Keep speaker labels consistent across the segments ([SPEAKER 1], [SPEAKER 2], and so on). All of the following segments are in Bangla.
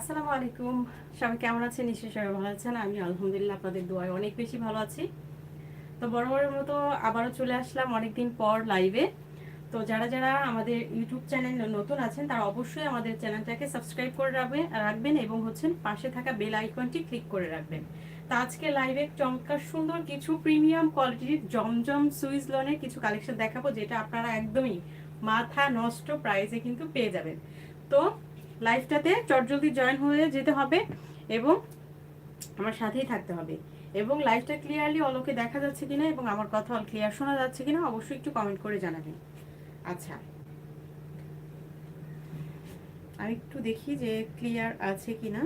[SPEAKER 1] আসসালামু আলাইকুম। সবাই কেমন আছেন? নিশ্চয়ই সবাই ভালো আছেন। আমি আলহামদুলিল্লাহ আপনাদের দোয়ায় অনেক বেশি ভালো আছি। তো বরাবরের মতো আবারও চলে আসলাম অনেকদিন পর লাইভে তো যারা যারা আমাদের ইউটিউব চ্যানেল নতুন আছেন, তারা অবশ্যই আমাদের চ্যানেলটাকে সাবস্ক্রাইব করে রাখবেন রাখবেন এবং হচ্ছেন পাশে থাকা বেল আইকনটি ক্লিক করে রাখবেন। তো আজকে লাইভে চমৎকার সুন্দর কিছু প্রিমিয়াম কোয়ালিটির জমজম সুইস লনের কিছু কালেকশন দেখাবো, যেটা আপনারা একদমই মাথা নষ্ট প্রাইসে কিন্তু পেয়ে যাবেন। তো লাইভটাতে চটজলদি জয়েন হয়ে যেতে হবে এবং আমার সাথেই থাকতে হবে। এবং লাইফটা ক্লিয়ারলি অলোকে দেখা যাচ্ছে কিনা এবং আমার কথা অল ক্লিয়ার শোনা যাচ্ছে কিনা অবশ্যই একটু কমেন্ট করে জানাবেন। আচ্ছা। আর একটু দেখি যে ক্লিয়ার আছে কিনা।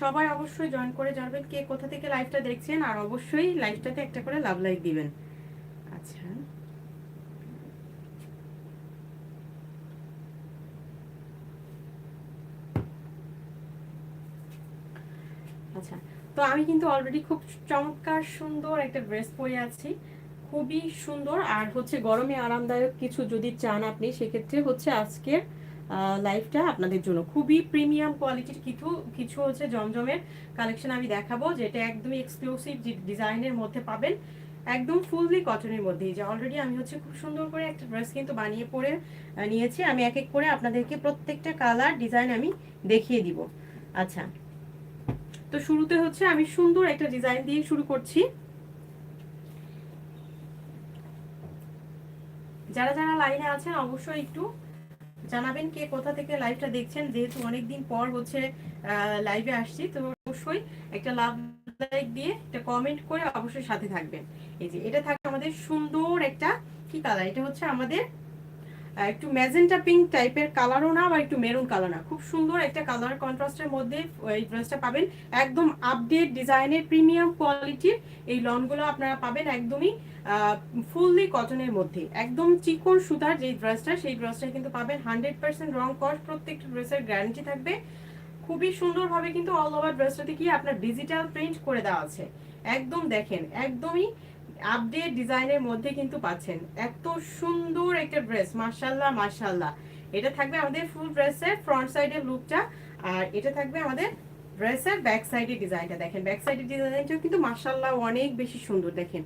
[SPEAKER 1] সবাই অবশ্যই জয়েন করে যাবেন কে কোথা থেকে লাইভটা দেখছেন আর অবশ্যই লাইভটাতে একটা করে লাভ লাইক দিবেন। আচ্ছা আচ্ছা তো আমি কিন্তু অলরেডি খুব চমৎকার সুন্দর একটা ড্রেস পরে আছি। খুবই সুন্দর আর হচ্ছে গরমে আরামদায়ক কিছু যদি চান আপনি, সেক্ষেত্রে হচ্ছে আজকের লাইফটা আপনাদের জন্য। খুবই প্রিমিয়াম কোয়ালিটির কিছু কিছু হচ্ছে জমজমের কালেকশন আমি দেখাবো, যেটা একদমই এক্সক্লুসিভ ডিজাইনের মধ্যে পাবেন। একদম ফুললি কটনের মধ্যে যে অলরেডি আমি হচ্ছে খুব সুন্দর করে একটা ড্রেস কিন্তু বানিয়ে পরে নিয়েছি। আমি এক এক করে আপনাদেরকে প্রত্যেকটা কালার ডিজাইন আমি দেখিয়ে দিব। আচ্ছা। তো শুরুতে হচ্ছে আমি সুন্দর একটা ডিজাইন দিয়ে শুরু করছি। যারা যারা লাইনে আছেন, অবশ্যই একটু জানাবেন কে কোথা থেকে লাইভটা দেখছেন, যেহেতু অনেকদিন পর হচ্ছে লাইভে আসছি, তো অবশ্যই একটা লাভ লাইক দিয়ে একটা কমেন্ট করে অবশ্যই সাথে থাকবেন। এই যে, এটা থাকে আমাদের সুন্দর একটা কি কালার? এটা হচ্ছে আমাদের একটু ম্যাজেন্টা পিঙ্ক টাইপের কালারও না বা একটু মেরুন কালার না খুব সুন্দর একটা কালার কন্ট্রাস্টের মধ্যে এই ড্রেসটা পাবেন। একদম আপডেট ডিজাইনের প্রিমিয়াম কোয়ালিটির এই লনগুলো আপনারা পাবেন একদমই ফুললি কটনের মধ্যে। একদম চিকন সুতার যে ড্রেসটা সেই ড্রেসটা কিন্তু পাবেন। হান্ড্রেড পার্সেন্ট রং কস্ট প্রত্যেকটা ড্রেসের গ্যারান্টি থাকবে। খুবই সুন্দরভাবে কিন্তু অল ওভার ড্রেসটাতে কি আপনার ডিজিটাল প্রিন্ট করে দেওয়া আছে। একদম দেখেন, একদমই আপডেট ডিজাইনের মধ্যে কিন্তু পাচ্ছেন। এত সুন্দর একটা ড্রেস মার্শাল্লাহ মার্শাল্লাহ এটা থাকবে আমাদের ফুল ড্রেসের ফ্রন্ট সাইডের লুকটা আর এটা থাকবে আমাদের ড্রেসের ব্যাক সাইডের ডিজাইনটা দেখেন ব্যাক সাইডের ডিজাইনটাও কিন্তু মার্শাল্লাহ অনেক বেশি সুন্দর, দেখেন।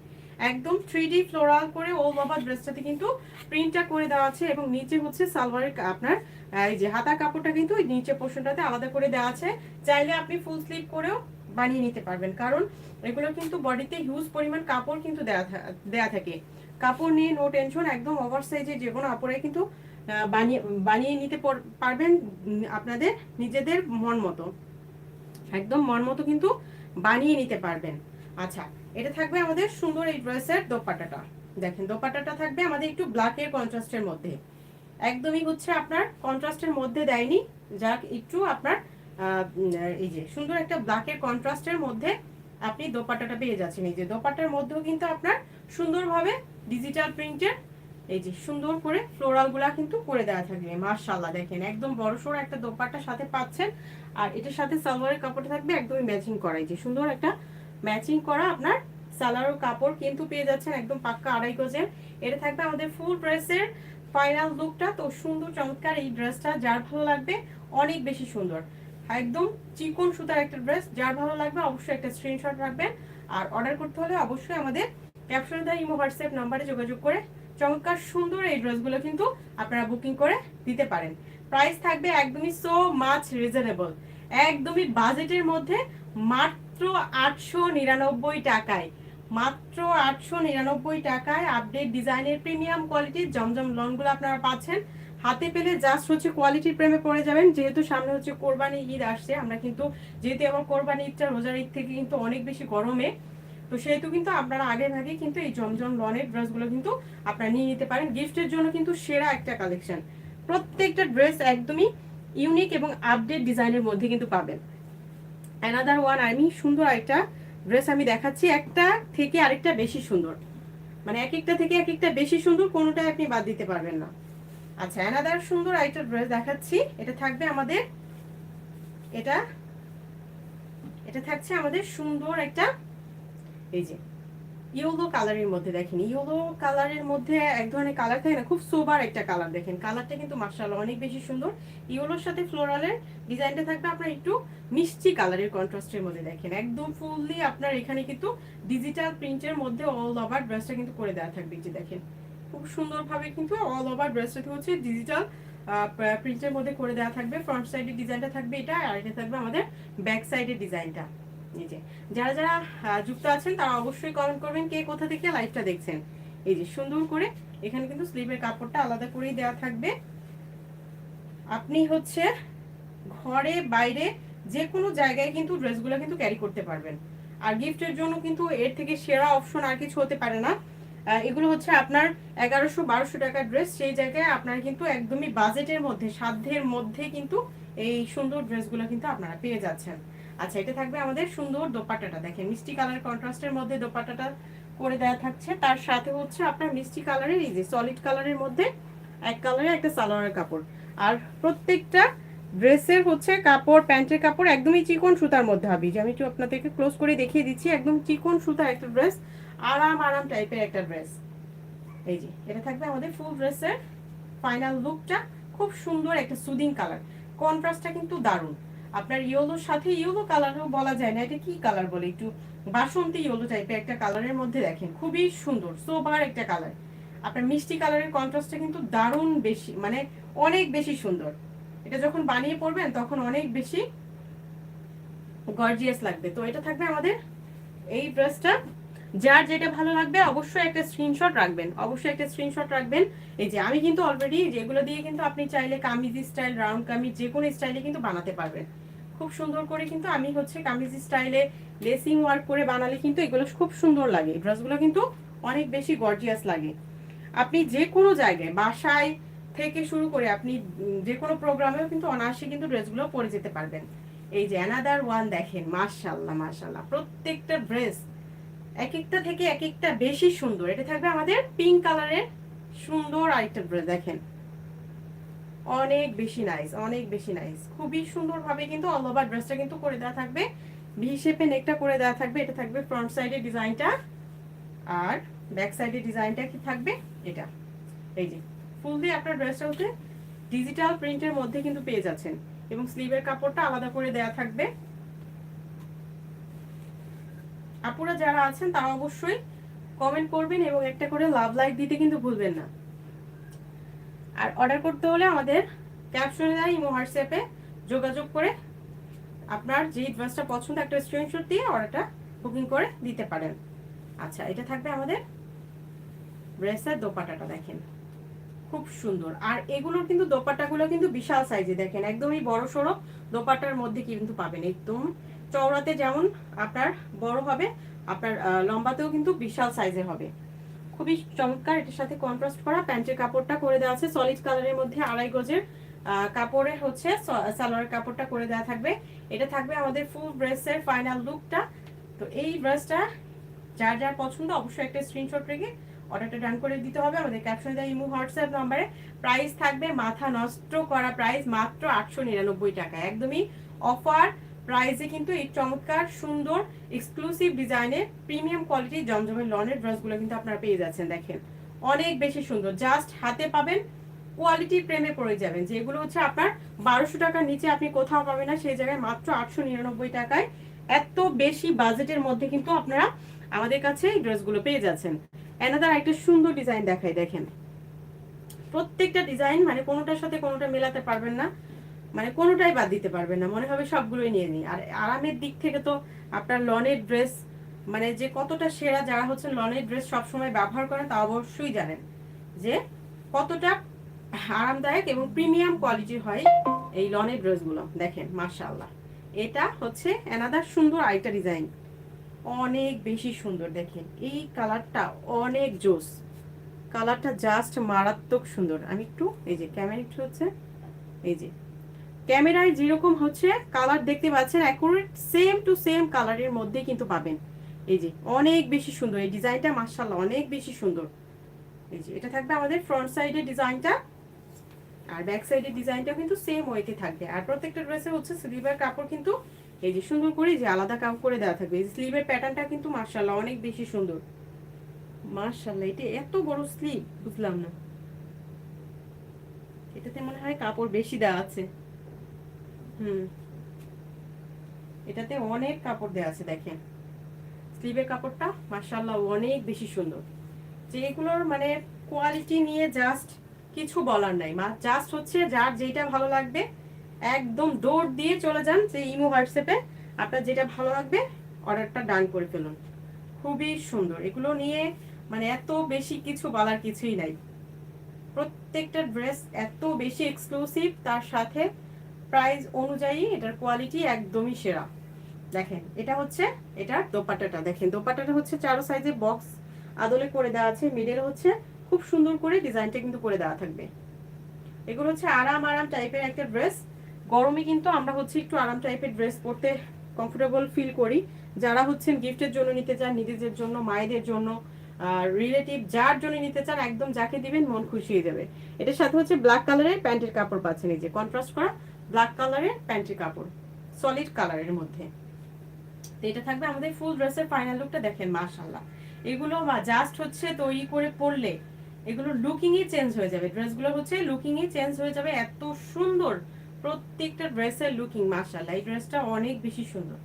[SPEAKER 1] একদম থ্রি ডি ফ্লোরাল করে ওল ওভার ড্রেসটাতে কিন্তু প্রিন্টটা করে দেওয়া আছে এবং নিচে হচ্ছে সালোয়ারের আপনার এই যে হাতা কাপড়টা কিন্তু নিচে পোর্শনটাতে আলাদা করে দেওয়া আছে। চাইলে আপনি ফুল স্লিভ করেও বানিয়ে নিতে পারবেন। কারণ এগুলো কিন্তু বডিতে হিউজ পরিমাণ কাপড় কিন্তু দেয়া দেয়া থাকে। কাপড় নিয়ে নো টেনশন একদম ওভার সাইজে যে কোনো আপরে কিন্তু বানিয়ে বানিয়ে নিতে পারবেন আপনাদের নিজেদের মন মতো। একদম মন মতো কিন্তু বানিয়ে নিতে পারবেন। আচ্ছা এটা থাকবে আমাদের সুন্দর এই ড্রেসের দোপাটাটা দেখেন দোপাটাটা থাকবে আমাদের একটু ব্ল্যাকের কন্ট্রাস্টের মধ্যে। একদমই হচ্ছে আপনার কন্ট্রাস্টের মধ্যে দেয়নি যা একটু আপনার এই যে, সুন্দর একটা ব্ল্যাকের কন্ট্রাস্টের মধ্যে আপনি দোপাট্টাটা পেয়ে যাচ্ছেন। এই যে, দোপাট্টার মধ্যেও কিন্তু আপনার সুন্দরভাবে ডিজিটাল প্রিন্টের এই যে, সুন্দর করে ফ্লোরালগুলা কিন্তু করে দেওয়া থাকবে। মার্শাল্লাহ দেখেন, একদম বড়সড় একটা দোপাট্টার সাথে পাচ্ছেন। আর এটার সাথে সালোয়ারের কাপড়টা থাকবে একদমই ম্যাচিং করা। এই যে, সুন্দর একটা ম্যাচিং করা আপনার সালোয়ার কাপড় কিন্তু পেয়ে যাচ্ছেন একদম পাক্কা আড়াই গজের। এটা থাকবে আমাদের ফুল ড্রেসের ফাইনাল লুকটা তো সুন্দর, চমৎকার এই ড্রেসটা যার ভালো লাগবে, অনেক বেশি সুন্দর। একদম চিকন সুতার একটা ড্রেস যার ভালো লাগবে অবশ্যই একটা স্ক্রিনশট রাখবেন। আর অর্ডার করতে হলে অবশ্যই আমাদের ক্যাপশনে দেওয়া ইমো হোয়াটসঅ্যাপ নাম্বারে যোগাযোগ করে চমৎকার সুন্দর এই ড্রেসগুলো কিন্তু আপনারা বুকিং করে দিতে পারেন। প্রাইস থাকবে একদমই সো মাচ রিজনেবল একদমই বাজেটের মধ্যে মাত্র আটশো নিরানব্বই টাকায়, মাত্র আটশো নিরানব্বই টাকায় আপডেট ডিজাইনের প্রিমিয়াম কোয়ালিটির জমজম লনগুলো আপনারা পাচ্ছেন। হাতে পেলে জাস্ট হচ্ছে কোয়ালিটির প্রেমে পড়ে যাবেন। যেহেতু সামনে হচ্ছে কোরবানি ঈদ আসছে, আমরা কিন্তু যেহেতু আমার কোরবানি ঈদটা রোজার ঈদ থেকে কিন্তু অনেক বেশি গরমে, তো সেহেতু কিন্তু আপনারা আগে ভাগে কিন্তু এই জমজম লনের ড্রেসগুলো কিন্তু আপনারা নিয়ে নিতে পারেন। গিফটের জন্য কিন্তু সেরা একটা কালেকশন প্রত্যেকটা ড্রেস একদমই ইউনিক এবং আপডেট ডিজাইনের মধ্যে কিন্তু পাবেন। অ্যানাদার ওয়ান আমি সুন্দর একটা ড্রেস আমি দেখাচ্ছি। একটা থেকে আরেকটা বেশি সুন্দর। মানে এক একটা থেকে এক একটা বেশি সুন্দর, কোনোটাই আপনি বাদ দিতে পারবেন না। আচ্ছা অ্যানাদার সুন্দর একটা ড্রেস দেখাচ্ছি। এটা থাকবে আমাদের, এটা এটা থাকছে আমাদের সুন্দর একটা, এই যে ইয়েলো কালারের মধ্যে দেখেন। ইয়েলো কালারের মধ্যে এক ধরনের কালার থাকে না, খুব সোবার একটা কালার দেখেন। কালারটা কিন্তু মার্শাল্লাহ অনেক বেশি সুন্দর। ইয়েলোর সাথে ফ্লোরালের ডিজাইনটা থাকবে আপনার একটু মিষ্টি কালারের কন্ট্রাস্টের মধ্যে দেখেন। একদম ফুললি আপনার এখানে কিন্তু ডিজিটাল প্রিন্টের মধ্যে অল ওভার ড্রেসটা কিন্তু করে দেওয়া থাকবে। যে দেখেন খুব সুন্দরভাবে কিন্তু অল ওভার ড্রেসটা হচ্ছে ডিজিটাল প্রিন্টের মধ্যে করে দেওয়া থাকবে ফ্রন্ট সাইডের ডিজাইনটা থাকবে এটা, আর এটা থাকবে আমাদের ব্যাক সাইডের ডিজাইনটা এই যে, যারা যারা যুক্ত আছেন তারা অবশ্যই কমেন্ট করবেন কে কোথা থেকে লাইভটা দেখছেন। এই যে, সুন্দর করে এখানে কিন্তু স্লিভের কাপড়টা আলাদা করেই দেওয়া থাকবে। আপনি হচ্ছে ঘরে, বাইরে যে কোনো জায়গায় কিন্তু ড্রেসগুলো কিন্তু ক্যারি করতে পারবেন। আর গিফটের জন্য কিন্তু এর থেকে সেরা অপশন আর কিছু হতে পারে না। এগুলো হচ্ছে আপনার এগারোশো বারোশো টাকার ড্রেস সেই জায়গায় আপনার কিন্তু একদমই বাজেটের মধ্যে, সাধ্যের মধ্যে কিন্তু এই সুন্দর ড্রেসগুলো কিন্তু আপনারা পেয়ে যাচ্ছেন। আচ্ছা এটা থাকবে আমাদের সুন্দর দোপাট্টাটা। দেখেন, মিষ্টি কালার কন্ট্রাস্টের মধ্যে দোপাট্টাটা করে দেওয়া থাকছে। তার সাথে হচ্ছে আপনার মিষ্টি কালারের এই যে সলিড কালারের মধ্যে এক কালারের একটা সালোয়ারের কাপড়। আর প্রত্যেকটা ড্রেসের হচ্ছে কাপড়, প্যান্টের কাপড় একদমই চিকন সুতার মধ্যে হবে। যে আমি একটু আপনাদেরকে ক্লোজ করে দেখিয়ে দিচ্ছি, একদম চিকন সুতার একটা ড্রেস আরাম আরাম টাইপের একটা ড্রেস এই যে, এটা থাকবে আমাদের ফুল ড্রেসের ফাইনাল লুকটা খুব সুন্দর একটা সুদিং কালার কন্ট্রাস্টটা কিন্তু দারুণ। আপনার ইয়েলোর সাথে ইয়েলো কালারও বলা যায় না, এটা কি কালার বলে? একটু বাসন্তী ইয়েলো টাইপের একটা কালারের মধ্যে দেখেন, খুবই সুন্দর সোবার একটা কালার আপনার মিষ্টি কালারের কন্ট্রাস্টটা কিন্তু দারুণ বেশি মানে অনেক বেশি সুন্দর। এটা যখন বানিয়ে পড়বেন, তখন অনেক বেশি গর্জিয়াস লাগবে। তো এটা থাকবে আমাদের এই ড্রেসটা যার যেটা ভালো লাগবে, অবশ্যই একটা স্ক্রিনশট রাখবেন। অবশ্যই একটা স্ক্রিনশট রাখবেন। এই যে আমি কিন্তু অলরেডি যেগুলো দিয়ে কিন্তু আপনি চাইলে কামিজ স্টাইল রাউন্ড কামিজ, যে কোনো স্টাইলে কিন্তু বানাতে পারবেন। খুব সুন্দর করে কিন্তু আমি হচ্ছে কামিজ স্টাইলে লেসিং ওয়ার্ক করে বানালে কিন্তু এগুলো খুব সুন্দর লাগে। ড্রেসগুলো কিন্তু অনেক বেশি গর্জিয়াস লাগে। আপনি যে কোনো জায়গায়, বাসায় থেকে শুরু করে আপনি যে কোনো প্রোগ্রামেও কিন্তু অনায়াসে কিন্তু ড্রেসগুলো পরে যেতে পারবেন। এই যে অ্যানাদার ওয়ান দেখেন মাশাল্লাহ মাশাল্লাহ প্রত্যেকটা ড্রেস এক একটা থেকে এক একটা বেশি সুন্দর। এটা থাকবে আমাদের পিঙ্ক কালারের সুন্দর আরেকটা ড্রেস দেখেন। অনেক বেশি নাইস অনেক বেশি নাইস খুবই সুন্দরভাবে কিন্তু অল ওভার ড্রেসটা কিন্তু করে দেওয়া থাকবে। ভি শেপে নেকটা করে দেওয়া থাকবে। এটা থাকবে ফ্রন্ট সাইডের ডিজাইনটা আর ব্যাক সাইডের ডিজাইনটা কি থাকবে? এটা। এই যে ফুল দিয়ে আপনার ড্রেসটা হচ্ছে ডিজিটাল প্রিন্টের মধ্যে কিন্তু পেয়ে যাচ্ছেন। এবং স্লিভের কাপড়টা আলাদা করে দেওয়া থাকবে। আপুরা যারা আছেন, তারা অবশ্যই কমেন্ট করবেন এবং একটা করে লাভ লাইক দিতে কিন্তু ভুলবেন না। আর অর্ডার করতে হলে আমাদের ক্যাপশনে দেয় ইমো হোয়াটসঅ্যাপে যোগাযোগ করে আপনার যে ড্রেসটা পছন্দ, একটা স্ক্রিনশট দিয়ে অর্ডারটা বুকিং করে দিতে পারেন। আচ্ছা এটা থাকবে আমাদের ড্রেসের দোপাটাটা দেখেন। খুব সুন্দর। আর এগুলোর কিন্তু দোপাট্টাগুলো কিন্তু বিশাল সাইজে দেখেন একদমই বড় সড়ো দোপাট্টার মধ্যে কিন্তু পাবেন। একদম চওড়াতে যেমন আপনার বড় হবে আপনার লম্বাতেও কিন্তু বিশাল সাইজের হবে। খুবই চমৎকার এটার সাথে কন্ট্রাস্ট করা প্যান্টের কাপড়টা করে দেওয়া আছে সলিড কালারের মধ্যে আড়াই গজের আহ, কাপড়ের হচ্ছে সালোয়ার কাপড়টা করে দেওয়া থাকবে। এটা থাকবে আমাদের ফুল ড্রেসের ফাইনাল লুকটা তো এই ড্রেসটা যার যার পছন্দ অবশ্যই একটা স্ক্রিনশট রেখে অর্ডারটা ডান করে দিতে হবে। আমাদের ক্যাপশনে দেওয়া ইমো হোয়াটসঅ্যাপ নাম্বারে প্রাইস থাকবে মাথা নষ্ট করা প্রাইস মাত্র আটশো নিরানব্বই টাকা। একদমই অফার প্রাইসে কিন্তু এই চমৎকার, সুন্দর এক্সক্লুসিভ ডিজাইনের প্রিমিয়াম কোয়ালিটি জমজমের লনের ড্রেসগুলো কিন্তু আপনারা পেয়ে যাচ্ছেন, দেখেন। অনেক বেশি সুন্দর। জাস্ট হাতে পাবেন কোয়ালিটি প্রেমে পড়ে যাবেন। যেগুলো হচ্ছে আপনার বারোশো টাকার নিচে আপনি কোথাও পাবেন না, সেই জায়গায় মাত্র আটশো নিরানব্বই টাকায়। এত বেশি বাজেটের মধ্যে কিন্তু আপনারা আমাদের কাছে এই ড্রেসগুলো পেয়ে যাচ্ছেন। এনাদার একটা সুন্দর ডিজাইন দেখাই, দেখেন। প্রত্যেকটা ডিজাইন মানে কোনোটার সাথে কোনোটা মেলাতে পারবেন না মানে কোনোটাই বাদ দিতে পারবেন না, মনে হবে সবগুলোই নিয়ে নিই আর আরামের দিক থেকে তো আপনার লনের ড্রেস মানে যে কতটা সেরা যারা হচ্ছে লনের ড্রেস সবসময় ব্যবহার করেন, তা অবশ্যই জানেন যে কতটা আরামদায়ক এবং প্রিমিয়াম কোয়ালিটির হয় এই লনের ড্রেসগুলো দেখেন মার্শাল্লাহ এটা হচ্ছে এনাদার সুন্দর আইটা ডিজাইন অনেক বেশি সুন্দর, দেখেন। এই কালারটা অনেক জোস। কালারটা জাস্ট মারাত্মক সুন্দর। আমি একটু, এই যে ক্যামেরা একটু হচ্ছে, এই যে। ক্যামেরায় যেরকম হচ্ছে, কালার দেখতে পাচ্ছেন অ্যাকুরেট সেম টু সেম কালারের মধ্যে কিন্তু পাবেন। এই যে, অনেক বেশি সুন্দর। এই ডিজাইনটা মার্শাল্লাহ অনেক বেশি সুন্দর। এই যে, এটা থাকবে আমাদের ফ্রন্ট সাইডের ডিজাইনটা। আর ব্যাক সাইডের ডিজাইনটা কিন্তু সেম ওয়েতে থাকবে। আর প্রত্যেকটা ড্রেসে হচ্ছে স্লিভের কাপড় কিন্তু এই যে সুন্দর করে যে আলাদা কাপ করে দেওয়া থাকবে। এই স্লিভের প্যাটার্নটা কিন্তু মার্শাল্লাহ অনেক বেশি সুন্দর। মার্শাল্লাহ এটা এত বড় স্লিপ বুঝলাম না। এটাতে মনে হয় কাপড় বেশি দেওয়া আছে। হুম। এটাতে অনেক কাপড় দেওয়া আছে, দেখেন। স্লিভের কাপড়টা মার্শাল্লাহ অনেক বেশি সুন্দর। যেগুলোর মানে কোয়ালিটি নিয়ে জাস্ট কিছু বলার নাই। জাস্ট হচ্ছে যার যেটা ভালো লাগবে একদম দৌড় দিয়ে চলে যান যে ইমো হোয়াটসঅ্যাপে আপনার যেটা ভালো লাগবে অর্ডারটা ডান করে ফেলুন। খুবই সুন্দর। এগুলো নিয়ে মানে এত বেশি কিছু বলার কিছুই নাই। প্রত্যেকটা ড্রেস এত বেশি এক্সক্লুসিভ তার সাথে প্রাইস অনুযায়ী এটার কোয়ালিটি একদমই সেরা। দেখেন, এটা হচ্ছে, এটার দোপাট্টাটা। দেখেন, দোপাট্টাটা হচ্ছে চারো সাইজে বক্স আদলে করে দেওয়া আছে। মিডল হচ্ছে খুব সুন্দর করে ডিজাইনটা কিন্তু করে দেওয়া থাকবে। এগুলো হচ্ছে আরাম আরাম টাইপের একটা ড্রেস গরমে কিন্তু আমরা হচ্ছে একটু আরাম টাইপের ড্রেস পরতে কমফোর্টেবল ফিল করি। যারা হচ্ছেন গিফটের জন্য নিতে চান, নিজেদের জন্য, মায়েদের জন্য রিলেটিভ যার জন্য নিতে চান, একদম যাকে দিবেন মন খুশি হয়ে যাবে এটার সাথে হচ্ছে ব্ল্যাক কালারের প্যান্টের কাপড় পাচ্ছেন, এই যে কন্ট্রাস্ট করা ব্ল্যাক কালারের প্যান্টের কাপড় সলিড কালারের মধ্যে। তো এটা থাকবে আমাদের ফুল ড্রেসের ফাইনাল লুকটা দেখেন মাশাল্লাহ এগুলো জাস্ট হচ্ছে তৈরি করে পরলে এগুলো লুকিংই চেঞ্জ হয়ে যাবে। ড্রেসগুলো হচ্ছে লুকিংই চেঞ্জ হয়ে যাবে। এত সুন্দর প্রত্যেকটা ড্রেসের লুকিং মাশাল্লাহ এই ড্রেসটা অনেক বেশি সুন্দর।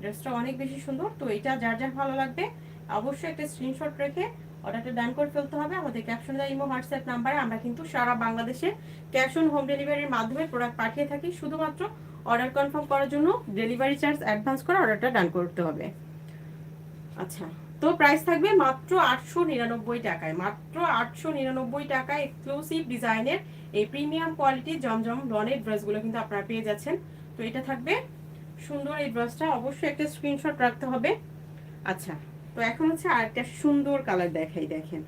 [SPEAKER 1] ড্রেসটা অনেক বেশি সুন্দর, তো এটা যার যার ভালো লাগবে, অবশ্যই একটা স্ক্রিনশট রেখে অর্ডারটা ডান করে ফেলতে হবে। আমাদের ক্যাপশন দেওয়া ইমো হোয়াটসঅ্যাপ নাম্বারে আমরা কিন্তু সারা বাংলাদেশে ক্যাশ অন হোম ডেলিভারির মাধ্যমে প্রোডাক্ট পাঠিয়ে থাকি। শুধুমাত্র অর্ডার কনফার্ম করার জন্য ডেলিভারি চার্জ অ্যাডভান্স করে অর্ডারটা ডান করতে হবে। আচ্ছা তো প্রাইস থাকবে মাত্র আটশো নিরানব্বই টাকায়। মাত্র আটশো নিরানব্বই টাকায় এক্সক্লুসিভ ডিজাইনের এই প্রিমিয়াম কোয়ালিটির জমজম লনের ড্রেসগুলো কিন্তু আপনারা পেয়ে যাচ্ছেন। তো এটা থাকবে। সুন্দর এই ড্রেসটা অবশ্যই একটা স্ক্রিনশট রাখতে হবে। আচ্ছা তো এখন হচ্ছে আরেকটা সুন্দর কালার দেখাই, দেখেন।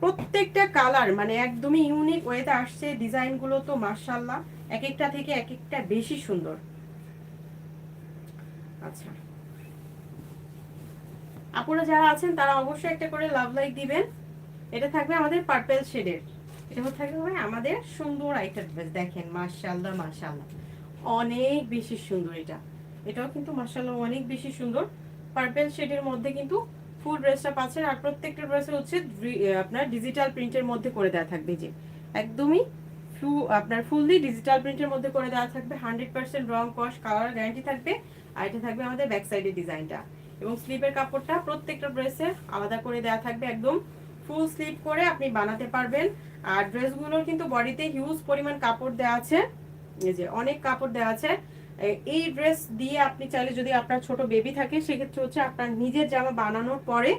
[SPEAKER 1] প্রত্যেকটা কালার মানে একদমই ইউনিক ওয়েতে আসছে ডিজাইনগুলো তো মার্শাল্লাহ এক একটা থেকে এক একটা বেশি সুন্দর। আচ্ছা। আপুরা যারা আছেন, তারা অবশ্যই একটা করে লাভ লাইক দিবেন। এটা থাকবে আমাদের পার্পেল শেডের এটা থাকবে হবে আমাদের সুন্দর আইটার ড্রেস দেখেন মার্শাল্লাহ মার্শাল্লাহ অনেক বেশি সুন্দর এটা। এটাও কিন্তু মার্শাল্লাহ অনেক বেশি সুন্দর। পার্পেল শেডের মধ্যে কিন্তু ফুল ড্রেসটা পাচ্ছেন আর প্রত্যেকটা ড্রেসে হচ্ছে আপনার ডিজিটাল প্রিন্টের মধ্যে করে দেওয়া থাকবে যে। একদমই ফু আপনার ফুললি ডিজিটাল প্রিন্টের মধ্যে করে দেওয়া থাকবে। হান্ড্রেড পার্সেন্ট রং কস কালার গ্যারান্টি থাকবে। আর এটা থাকবে আমাদের ব্যাক সাইডের ডিজাইনটা এবং স্লিপের কাপড়টা প্রত্যেকটা ড্রেসের আলাদা করে দেওয়া থাকবে একদম ফুল স্লিপ করে আপনি বানাতে পারবেন। আর ড্রেসগুলোর কিন্তু বডিতে হিউজ পরিমাণ কাপড় দেওয়া আছে। এই যে অনেক কাপড় দেওয়া আছে। এই ড্রেস দিয়ে আপনি চাইলে যদি আপনার ছোট বেবি থাকে, সেক্ষেত্রে হচ্ছে আপনার নিজের জামা বানানোর পরে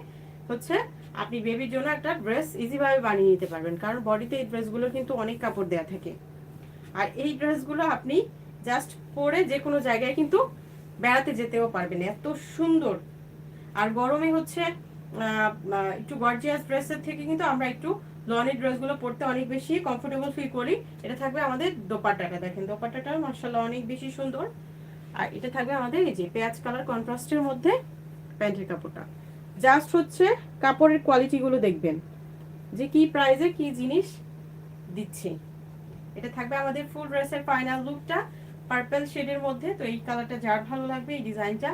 [SPEAKER 1] হচ্ছে আপনি বেবির জন্য একটা ড্রেস ইজিভাবে বানিয়ে নিতে পারবেন। কারণ বডিতে এই ড্রেসগুলো কিন্তু অনেক কাপড় দেওয়া থাকে। আর এই ড্রেসগুলো আপনি জাস্ট পরে যে কোনো জায়গায় কিন্তু বেড়াতে যেতেও পারবেন। এত সুন্দর আর গরমে হচ্ছে একটু গর্জিয়াস ড্রেসের থেকে কিন্তু আমরা একটু লনের ড্রেসগুলো পরতে অনেক বেশি কমফোর্টেবল ফিল করি। এটা থাকবে আমাদের দোপাট্টাটা। দেখেন দোপাট্টাটা মার্শাল্লাহ অনেক বেশি সুন্দর। আর এটা থাকবে আমাদের এই যে পেঁয়াজ কালার কন্ট্রাস্টের মধ্যে প্যান্টের কাপড়টা। জাস্ট হচ্ছে কাপড়ের কোয়ালিটিগুলো দেখবেন। যে কি প্রাইসে কি জিনিস দিচ্ছে। এটা থাকবে আমাদের ফুল ড্রেসের ফাইনাল লুকটা পার্পল শেডের মধ্যে। তো এই কালারটা যার ভালো লাগবে, এই ডিজাইনটা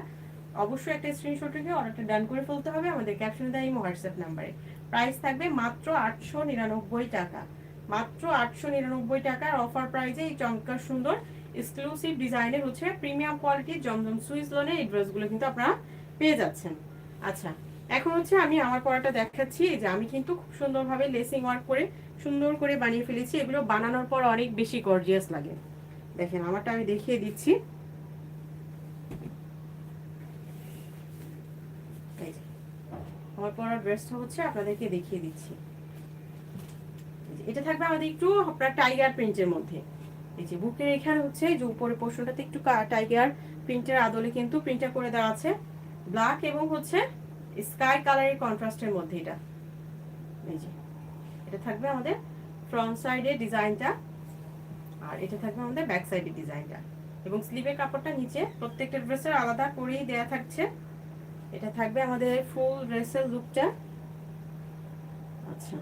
[SPEAKER 1] অবশ্যই একটা স্ক্রিনশট রেখে অর্ডারটা ডান করে ফেলতে হবে। আমাদের ক্যাপশনে দেয় হোয়াটসঅ্যাপ নাম্বারে প্রাইস থাকবে মাত্র আটশো নিরানব্বই টাকা। মাত্র আটশো নিরানব্বই টাকার অফার প্রাইসে এই চমৎকার সুন্দর এক্সক্লুসিভ ডিজাইনের হচ্ছে প্রিমিয়াম কোয়ালিটির জমজম সুইস লোনে এই ড্রেসগুলো কিন্তু আপনারা পেয়ে যাচ্ছেন। আচ্ছা এখন হচ্ছে আমি আমার পড়াটা দেখাচ্ছি। যে আমি কিন্তু খুব সুন্দরভাবে লেসিং ওয়ার্ক করে সুন্দর করে বানিয়ে ফেলেছি। এগুলো বানানোর পর অনেক বেশি গর্জিয়াস লাগে। দেখেন, আমারটা আমি দেখিয়ে দিচ্ছি। আমার পরার ড্রেসটা হচ্ছে, আপনাদেরকে দেখিয়ে দিচ্ছি। এটা থাকবে আমাদের একটু আপনার টাইগার প্রিন্টের মধ্যে। এই যে বুকের এখানে হচ্ছে যে উপরে পোর্শনটাতে একটু টাইগার প্রিন্টের আদলে কিন্তু প্রিন্টটা করে দেওয়া আছে। ব্ল্যাক এবং হচ্ছে স্কাই কালারের কন্ট্রাস্টের মধ্যে এটা। এই যে, এটা থাকবে আমাদের ফ্রন্ট সাইডের ডিজাইনটা আর এটা থাকবে আমাদের ব্যাক সাইডের ডিজাইনটা এবং স্লিভের কাপড়টা নিচে প্রত্যেকটা ড্রেসের আলাদা করেই দেয়া থাকছে। এটা থাকবে আমাদের ফুল ড্রেসের লুকটা। আচ্ছা।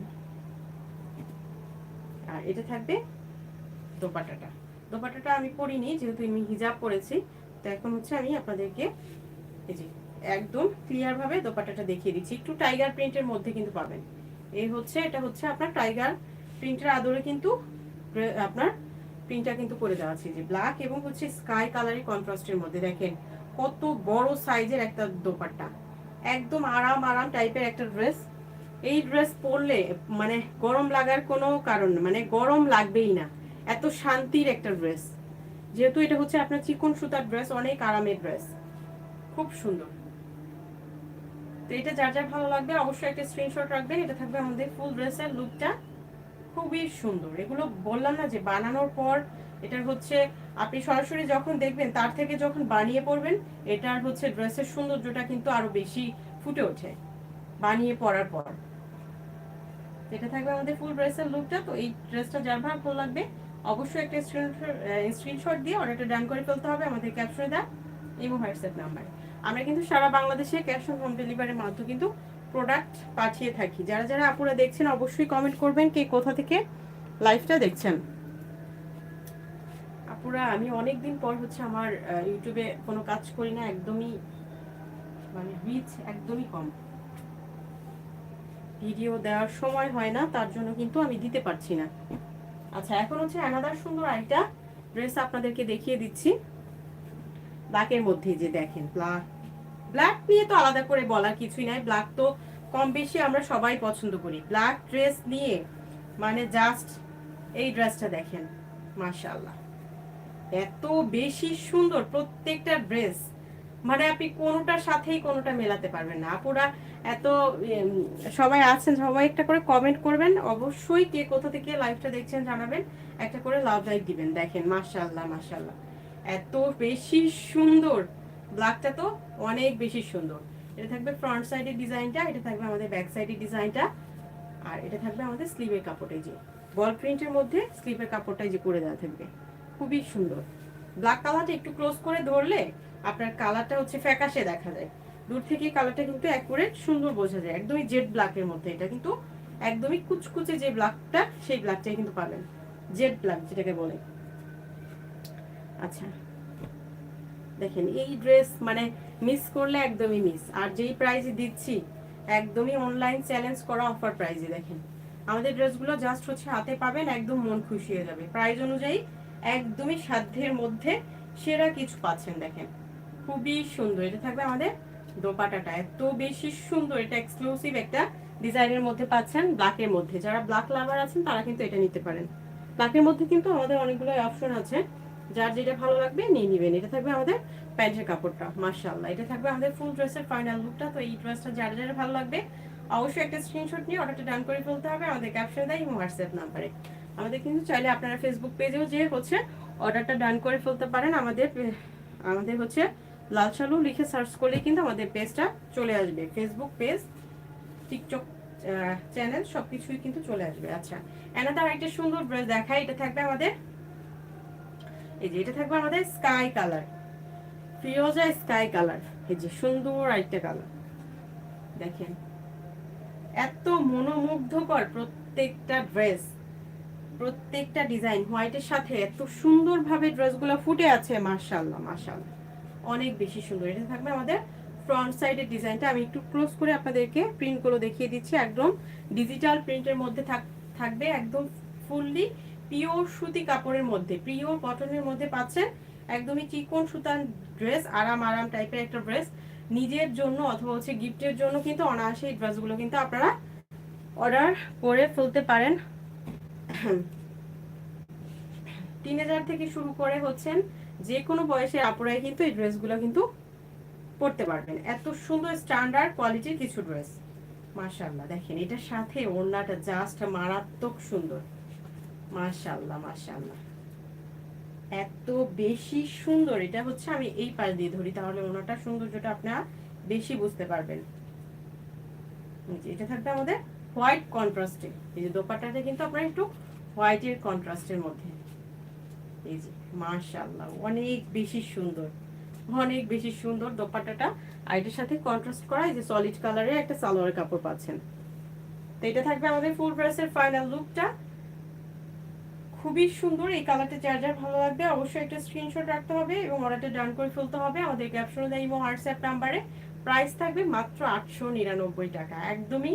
[SPEAKER 1] আর এটা থাকবে দোপাটাটা দোপাটাটা আমি পরিনি, যেহেতু আমি হিজাব পরেছি, তো এখন হচ্ছে আমি আপনাদেরকে এই যে একদম ক্লিয়ার ভাবে দোপাট্টাটা দেখিয়ে দিচ্ছি। একটু টাইগার প্রিন্টের মধ্যে কিন্তু পাবেন। এই হচ্ছে, এটা হচ্ছে আপনার টাইগার প্রিন্টের আদরে কিন্তু আপনার প্রিন্টটা কিন্তু করে দেওয়া আছে। যে ব্ল্যাক এবং হচ্ছে স্কাই কালারের কন্ট্রাস্টের মধ্যে দেখেন। কত বড় সাইজের একটা দোপাট্টা। একদম আরাম আরাম টাইপের একটা ড্রেস এই ড্রেস পরলে মানে গরম লাগার কোনো কারণ মানে গরম লাগবেই না। এত শান্তির একটা ড্রেস যেহেতু এটা হচ্ছে আপনার চিকন সুতার ড্রেস অনেক আরামের ড্রেস খুব সুন্দর। তো এটা যার যার ভালো লাগবে অবশ্যই একটা স্ক্রিনশট রাখবেন। এটা থাকবে আমাদের ফুল ড্রেসের লুকটা খুবই সুন্দর। এগুলো বললাম না যে বানানোর পর এটার হচ্ছে আপনি সরাসরি যখন দেখবেন, তার থেকে যখন বানিয়ে পড়বেন এটার হচ্ছে ড্রেসের সৌন্দর্যটা কিন্তু আরও বেশি ফুটে ওঠে বানিয়ে পরার পর। এটা থাকবে আমাদের ফুল ড্রেসের লুকটা তো এই ড্রেসটা যার ভালো লাগবে, অবশ্যই একটা স্ক্রিনশট দিয়ে অর্ডারটা ডান করে ফেলতে হবে আমাদের ক্যাপশনে দেওয়া এবং হোয়াটসঅ্যাপ নাম্বারে আমরা কিন্তু সারা বাংলাদেশে ক্যাশ অন হোম ডেলিভারির মাধ্যমে কিন্তু প্রোডাক্ট পাঠিয়ে থাকি। যারা যারা আপুরা দেখছেন, অবশ্যই কমেন্ট করবেন কে কোথা থেকে লাইভটা দেখছেন। আপুরা আমি অনেক দিন পর হচ্ছে আমার ইউটিউবে কোনো কাজ করি না, একদমই মানে রিচ একদমই কম। ভিডিও দেওয়ার সময় হয় না, তার জন্য কিন্তু আমি দিতে পারছি না। আচ্ছা এখন হচ্ছে অ্যানাদার সুন্দর আরেকটা ড্রেস আপনাদেরকে দেখিয়ে দিচ্ছি। ব্ল্যাকের মধ্যে যে দেখেন ব্ল্যাক ব্ল্যাক নিয়ে তো আলাদা করে বলার কিছুই নাই ব্ল্যাক তো কম বেশি আমরা সবাই পছন্দ করি। ব্ল্যাক ড্রেস নিয়ে মানে জাস্ট এই ড্রেসটা দেখেন, মাশাআল্লাহ। এত বেশি সুন্দর প্রত্যেকটা ড্রেস। মানে আপনি কোনোটার সাথেই কোনোটা মেলাতে পারবেন না। আপুরা এত সবাই আছেন, সবাই একটা করে কমেন্ট করবেন। অবশ্যই কে কোথা থেকে লাইভটা দেখছেন জানাবেন। একটা করে লাভ লাইক দিবেন। দেখেন, মাশাআল্লাহ মাশাআল্লাহ। এত বেশি সুন্দর। ব্ল্যাকটা তো অনেক বেশি সুন্দর। এটা থাকবে ফ্রন্ট সাইডের ডিজাইনটা এটা থাকবে আমাদের ব্যাক সাইডের ডিজাইনটা আর এটা থাকবে আমাদের স্লিভের কাপড়টাই যে। বল প্রিন্টের মধ্যে স্লিভের কাপড়টাই যে করে দেওয়া থাকবে। খুবই সুন্দর। ব্ল্যাক কালারটা একটু ক্লোজ করে ধরলে আপনার কালারটা হচ্ছে ফ্যাকাশে দেখা যায়। দূর থেকে কালারটা কিন্তু অ্যাকুরেট সুন্দর বোঝা যায়। একদমই জেড ব্ল্যাকের মধ্যে। এটা কিন্তু একদমই কুচকুচে যে ব্ল্যাকটা সেই ব্ল্যাকটাই কিন্তু পাবেন। জেড ব্ল্যাক যেটাকে বলে। আচ্ছা। দেখেন, এই ড্রেস মানে মিস করলে একদমই মিস আর যেই প্রাইসে দিচ্ছি, একদমই অনলাইন চ্যালেঞ্জ করা অফার প্রাইসে দেখেন, আমাদের ড্রেসগুলো জাস্ট হচ্ছে হাতে পাবেন, একদম মন খুশি হয়ে যাবে। প্রাইজ অনুযায়ী একদমই সাধ্যের মধ্যে সেরা কিছু পাচ্ছেন, দেখেন। খুবই সুন্দর। এটা থাকবে আমাদের দোপাটাটা এত বেশি সুন্দর। এটা এক্সক্লুসিভ একটা ডিজাইনের মধ্যে পাচ্ছেন ব্ল্যাকের মধ্যে। যারা ব্ল্যাক লাভার আছেন, তারা কিন্তু এটা নিতে পারেন। ব্ল্যাকের মধ্যে কিন্তু আমাদের অনেকগুলো অপশন আছে। যার যেটা ভালো লাগবে, নিয়ে নিবেন। এটা থাকবে আমাদের প্যান্টের কাপড়টা মার্শাল্লাহ এটা থাকবে আমাদের ফুল ড্রেসের ফাইনাল লুকটা তো এই ড্রেসটা যার যারা ভালো লাগবে, অবশ্যই একটা স্ক্রিনশট নিয়ে অর্ডারটা ডান করে ফেলতে হবে। আমাদের ক্যাপশনে দেয় এবং হোয়াটসঅ্যাপ নাম্বারে আমাদের কিন্তু চাইলে আপনারা ফেসবুক পেজেও যে হচ্ছে অর্ডারটা ডান করে ফেলতে পারেন, আমাদের আমাদের হচ্ছে লাল সালু লিখে সার্চ করলে কিন্তু আমাদের পেজটা চলে আসবে। ফেসবুক পেজ টিকটক চ্যানেল সবকিছুই কিন্তু চলে আসবে। আচ্ছা এনাদার একটা সুন্দর ড্রেস দেখাই, এটা থাকবে আমাদের, এই যে এটা থাকবে আমাদের স্কাই কালার ফিরোজা স্কাই কালার এই যে সুন্দর একটা কালার দেখেন, এত মনোমুগ্ধকর প্রত্যেকটা ড্রেস প্রত্যেকটা ডিজাইন হোয়াইটের সাথে এত সুন্দরভাবে ড্রেসগুলো ফুটে আছে মার্শাল্লাহ মার্শাল্লাহ অনেক বেশি সুন্দর। এটা থাকবে আমাদের ফ্রন্ট সাইডের ডিজাইনটা। আমি একটু ক্লোজ করে আপনাদেরকে প্রিন্টগুলো দেখিয়ে দিচ্ছি। একদম ডিজিটাল প্রিন্টের মধ্যে থাক- থাকবে একদম ফুললি পিওর সুতি কাপড়ের মধ্যে, পিওর কটনের মধ্যে পাচ্ছেন একদমই চিকন সুতার ড্রেস, আরাম আরাম টাইপের একটা ড্রেস। নিজের জন্য অথবা হচ্ছে গিফটের জন্য কিন্তু অনায়াসে এই ড্রেসগুলো কিন্তু আপনারা অর্ডার করে ফেলতে পারেন। তিন হাজার থেকে শুরু করে হচ্ছেন যে কোনো বয়সের আপুরাই কিন্তু এই ড্রেসগুলো কিন্তু পরতে পারবেন। এত সুন্দর স্ট্যান্ডার্ড কোয়ালিটির কিছু ড্রেস। মাশাল্লাহ দেখেন এটার সাথে ওড়নাটা জাস্ট মারাত্মক সুন্দর। মাশাল্লাহ মাশাল্লাহ এত বেশি সুন্দর, এটা হচ্ছে আমি এই পাশ দিয়ে ধরি, তাহলে ওনাটা সৌন্দর্যটা আপনারা বেশি বুঝতে পারবেন। এটা থাকবে আমাদের হোয়াইট কন্ট্রাস্টে এই যে দোপাট্টাটা কিন্তু আপনারা একটু হোয়াইটের কন্ট্রাস্টের মধ্যে। এই যে, মাশাআল্লাহ, অনেক বেশি সুন্দর, অনেক বেশি সুন্দর দোপাট্টাটা। আর এটার সাথে কন্ট্রাস্ট করা এই যে সলিড কালারের একটা সালোয়ার কাপড় পাচ্ছেন। তো এটা থাকবে আমাদের ফুল ড্রেসের ফাইনাল লুকটা খুবই সুন্দর, এই কালারটা যার যার ভালো লাগবে অবশ্যই একটা স্ক্রিনশট রাখতে হবে এবং অর্ডারটা ডান করে ফেলতে হবে। আমাদের ক্যাপশনে দেয় এবং হোয়াটসঅ্যাপ নাম্বারে। প্রাইস থাকবে মাত্র আটশো নিরানব্বই টাকা। একদমই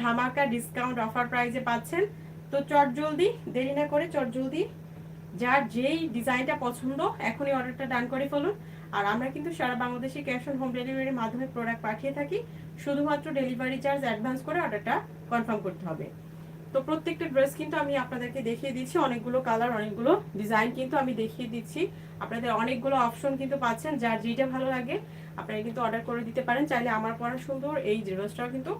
[SPEAKER 1] ধামাকা ডিসকাউন্ট অফার প্রাইসে পাচ্ছেন। তো চট জলদি, দেরি না করে চট জলদি। যার যেই ডিজাইনটা পছন্দ, এখনই অর্ডারটা ডান করে ফেলুন। আর আমরা কিন্তু সারা বাংলাদেশে ক্যাশ অন হোম ডেলিভারির মাধ্যমে প্রোডাক্ট পাঠিয়ে থাকি। শুধুমাত্র ডেলিভারি চার্জ অ্যাডভান্স করে অর্ডারটা কনফার্ম করতে হবে। তো প্রত্যেকটা ড্রেস কিন্তু আমি আপনাদেরকে দেখিয়ে দিচ্ছি। অনেকগুলো কালার অনেকগুলো ডিজাইন কিন্তু আমি দেখিয়ে দিচ্ছি। আপনাদের অনেকগুলো অপশন কিন্তু পাচ্ছেন। যার যেটা ভালো লাগে, আপনারা কিন্তু অর্ডার করে দিতে পারেন। চাইলে আমার পরা সুন্দর এই ড্রেসটাও কিন্তু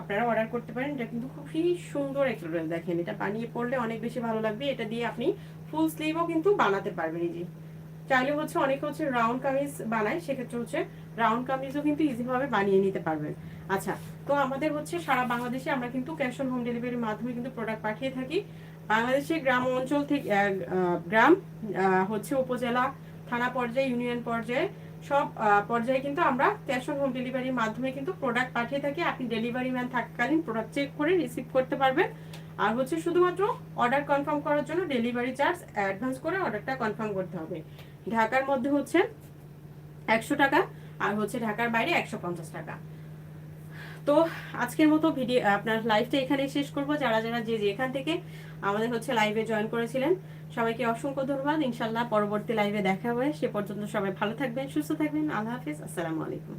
[SPEAKER 1] আপনারা অর্ডার করতে পারেন। এটা কিন্তু খুবই সুন্দর একটা দেখেন, এটা বানিয়ে পড়লে অনেক বেশি ভালো লাগবে। এটা দিয়ে আপনি ফুল স্লিভও কিন্তু বানাতে পারবেন এই যে। চাইলে হচ্ছে অনেকে হচ্ছে রাউন্ড কামিজ বানায়, সেক্ষেত্রে হচ্ছে রাউন্ড কামিজও কিন্তু ইজিভাবে বানিয়ে নিতে পারবেন। আচ্ছা তো আমাদের হচ্ছে সারা বাংলাদেশে আমরা কিন্তু ক্যাশ অন হোম ডেলিভারির মাধ্যমে কিন্তু প্রোডাক্ট পাঠিয়ে থাকি। বাংলাদেশের গ্রাম অঞ্চল থেকে গ্রাম হচ্ছে উপজেলা, থানা পর্যায়ে ইউনিয়ন পর্যায়ে সব পর্যায়ে কিন্তু আমরা ক্যাশ অন হোম ডেলিভারির মাধ্যমে কিন্তু প্রোডাক্ট পাঠিয়ে থাকি। আপনি ডেলিভারি ম্যান থাকাকালীন প্রোডাক্ট চেক করে রিসিভ করতে পারবেন। আর হচ্ছে শুধুমাত্র অর্ডার কনফার্ম করার জন্য ডেলিভারি চার্জ অ্যাডভান্স করে অর্ডারটা কনফার্ম করতে হবে। ঢাকার মধ্যে হচ্ছে একশো টাকা, আর হচ্ছে ঢাকার বাইরে একশো পঞ্চাশ টাকা। তো আজকের মতো ভিডিও, আপনার লাইভটা এখানেই শেষ করব। যারা যারা যে যেখান থেকে আমাদের হচ্ছে লাইভে জয়েন করেছিলেন সবাইকে অসংখ্য ধন্যবাদ। ইনশাল্লাহ পরবর্তী লাইভে দেখা হবে সে পর্যন্ত সবাই ভালো থাকবেন, সুস্থ থাকবেন। আল্লাহ হাফিজ। আসসালামু আলাইকুম।